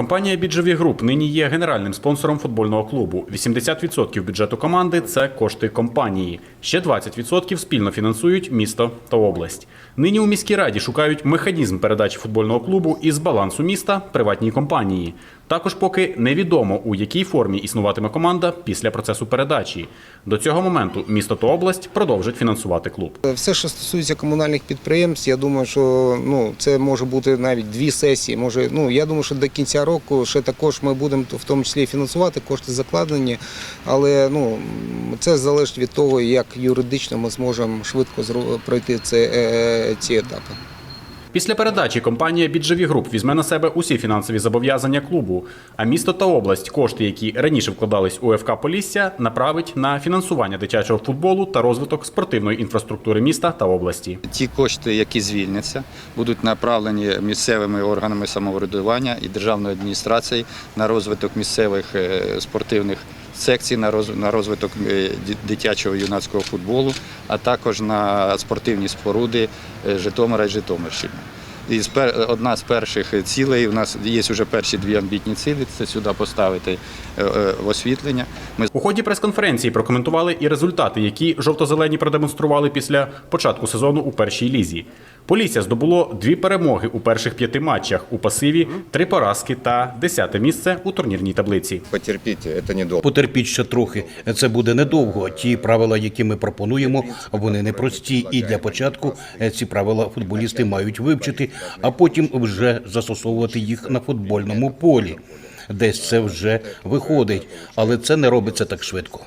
Компанія Біджеві Груп нині є генеральним спонсором футбольного клубу. 80% бюджету команди це кошти компанії. Ще 20% спільно фінансують місто та область. Нині у міській раді шукають механізм передачі футбольного клубу із балансу міста приватній компанії. Також поки невідомо, у якій формі існуватиме команда після процесу передачі. До цього моменту місто та область продовжать фінансувати клуб. Все, що стосується комунальних підприємств, я думаю, що ну це може бути навіть дві сесії. Може, ну я думаю, що до кінця року ще також ми будемо в тому числі фінансувати кошти закладені, але ну це залежить від того, як юридично ми зможемо швидко пройти це, е, ці етапи. Після передачі компанія Біджеві Груп візьме на себе усі фінансові зобов'язання клубу, а місто та область кошти, які раніше вкладались у ФК Полісся, направить на фінансування дитячого футболу та розвиток спортивної інфраструктури міста та області. Ті кошти, які звільняться, будуть направлені місцевими органами самоврядування і державної адміністрації на розвиток місцевих е, спортивних секцій, на роз- розвиток е, дитячого юнацького футболу, а також на спортивні споруди е, Житомира і Житомирщини. І пер- одна з перших цілей у нас є вже перші дві амбітні цілі це сюди поставити е, е, в освітлення. Ми У ході прес-конференції прокоментували і результати, які жовто-зелені продемонстрували після початку сезону у першій лізі. Полісся здобуло дві перемоги у перших п'яти матчах у пасиві, три поразки та десяте місце у турнірній таблиці. Потерпите, это недолго. Потерпіть ще трохи. Це буде недовго. Ті правила, які ми пропонуємо, вони непрості. І для початку е, ці правила футболісти мають вивчити, а потім вже застосовувати їх на футбольному полі. Десь це вже виходить, але це не робиться так швидко.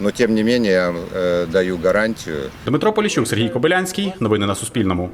Ну тим не менее я э, даю гарантію. Дмитро Поліщук, Сергій Кобилянський. Новини на Суспільному.